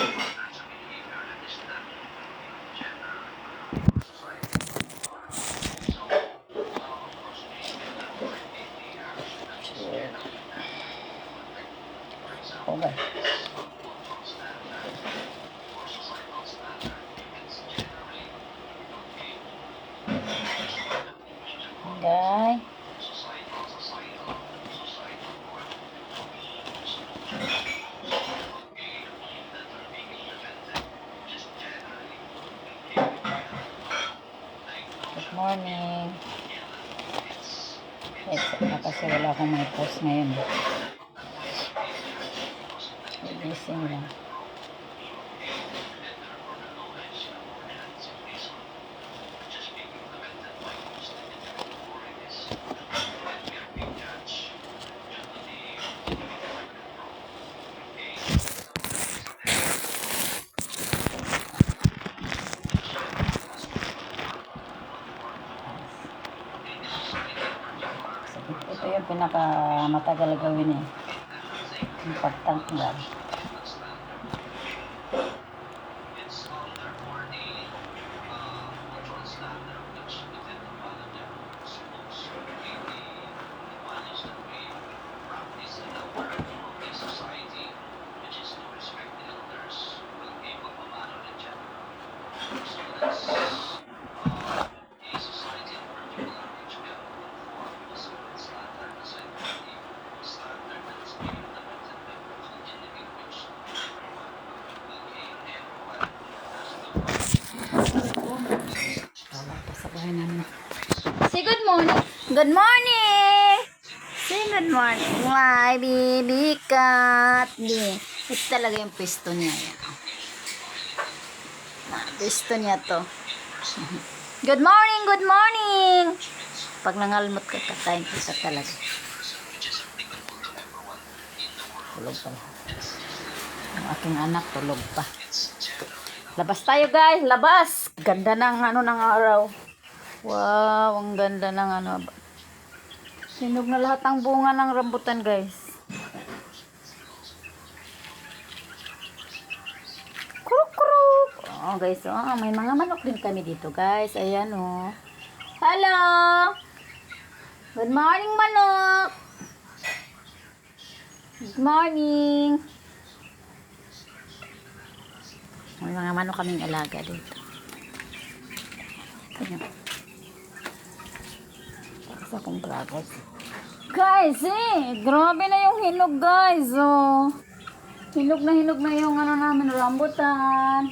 Okay. Okay. Good morning. Na kasi wala akong may post ngayon. Gising lang. Ito yung pinaka matagal gawin eh. Yung pagtanggal. Sa bahay namin. Say good morning. Good morning! Say good morning. My baby cat. Di. Ito talaga yung pisto niya. Yan. Pisto niya to. Good morning, good morning! Pag nangalmot ka, kakain kita talaga. Tulog pa. Ang aking anak, tulog pa. Labas tayo guys, labas! Ganda ng ano ng araw. Wow, ang ganda ng ano. Sinog na lahat ng bunga ng rambutan guys. Kuruk kuruk. Oh guys, oh, may mga manok din kami dito guys. Ayan oh. Hello! Good morning manok! Good morning! May mga manok kaming alaga dito. Ito Tapos akong dragos. Guys, eh! Grabe na yung hinog, guys, oh. Hinog na hinog na yung ano namin, rambutan.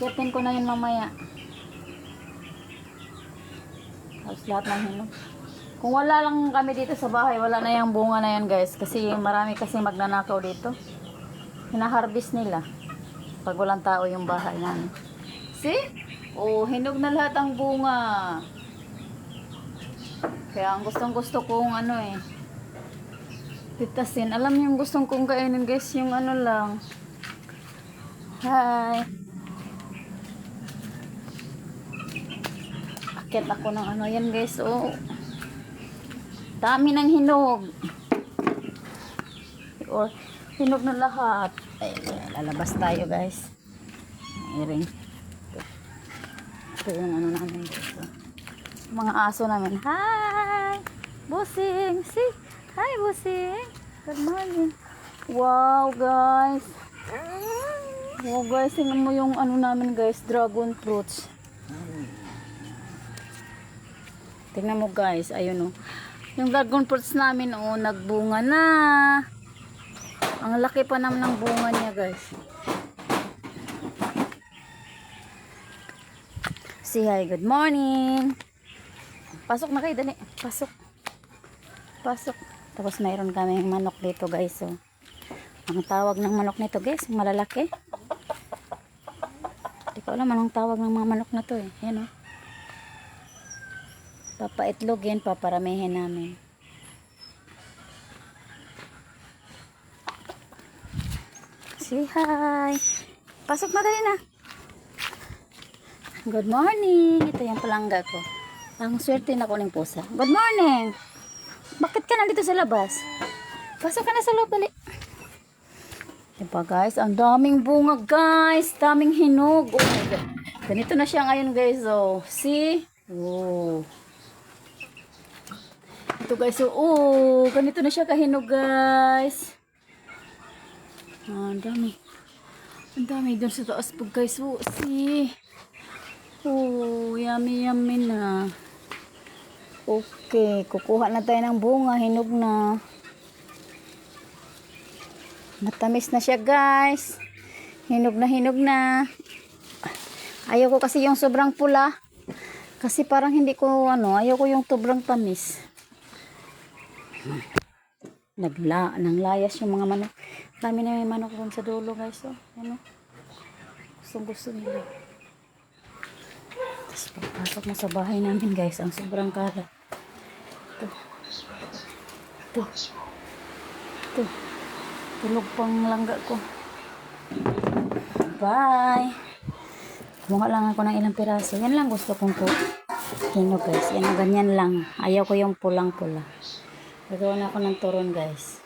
Kitin ko na yun mamaya. Tapos lahat ng hinog. Kung wala lang kami dito sa bahay, wala na yung bunga na yan, guys. Kasi marami kasi magnanakaw dito. Hinaharvest nila pag walang tao yung bahay namin. See? Oh, hinog na lahat ang bunga. Kaya ang gustong gusto kong ano eh. Pitasin. Alam niyo yung gustong kong kainin guys, yung ano lang. Hi. Akit ako ng ano yan guys. Oh. Dami ng hinog. Or, hinog na lahat. Ay, lalabas tayo guys. Iring. Ito yung ano namin dito. Mga aso namin. Hi! Busing! See? Hi, Busing! Good morning. Wow, guys. Wow, guys. Tingnan mo yung ano namin, guys. Dragon fruits. Tingnan mo, guys. Ayun, oh. Yung dragon fruits namin, oh, nagbunga na. Ang laki pa naman ng bunga niya, guys. Say hi, good morning. Pasok na kayo, dali. Pasok. Pasok. Tapos mayroon kami manok dito, guys. So, ang tawag ng manok nito, guys, malalaki. Hindi ko alam anong tawag ng mga manok na to, eh. Yan, oh. Papaitlog yan, paparamihin namin. Say hi. Pasok na dali na. Good morning. Ito yung palangga ko. Ang swerte na ko ng pusa. Good morning. Bakit ka nandito sa labas? Pasok ka na sa loob, dali. Diba guys? Ang daming bunga guys. Daming hinog. Oh my God. Ganito na siya ngayon guys. Oh. See? Oh. Ito guys. Oh, oh. Ganito na siya kahinog guys. Ah, ang dami. Ang dami doon sa taas po guys. Oh, see? Oh, yummy yummy na. Okay, kukuha na tayo ng bunga. Hinog na. Matamis na siya guys. Hinog na hinog na. Ayaw ko kasi yung sobrang pula. Kasi parang hindi ko ano, ayaw ko yung sobrang tamis. Nagla, nang layas yung mga manok. Kami na may manok doon sa dulo guys. Oh. Ano? Gusto gusto nila. Tapos pagpasok na sa bahay namin guys, ang sobrang kalat. Ito. Ito. Ito. Tulog pang langga ko. Bye! Kumuha lang ako ng ilang piraso. Yan lang gusto kong po. Hinog guys. Yan, ganyan lang. Ayaw ko yung pulang-pula. Gagawa na ako ng turon guys.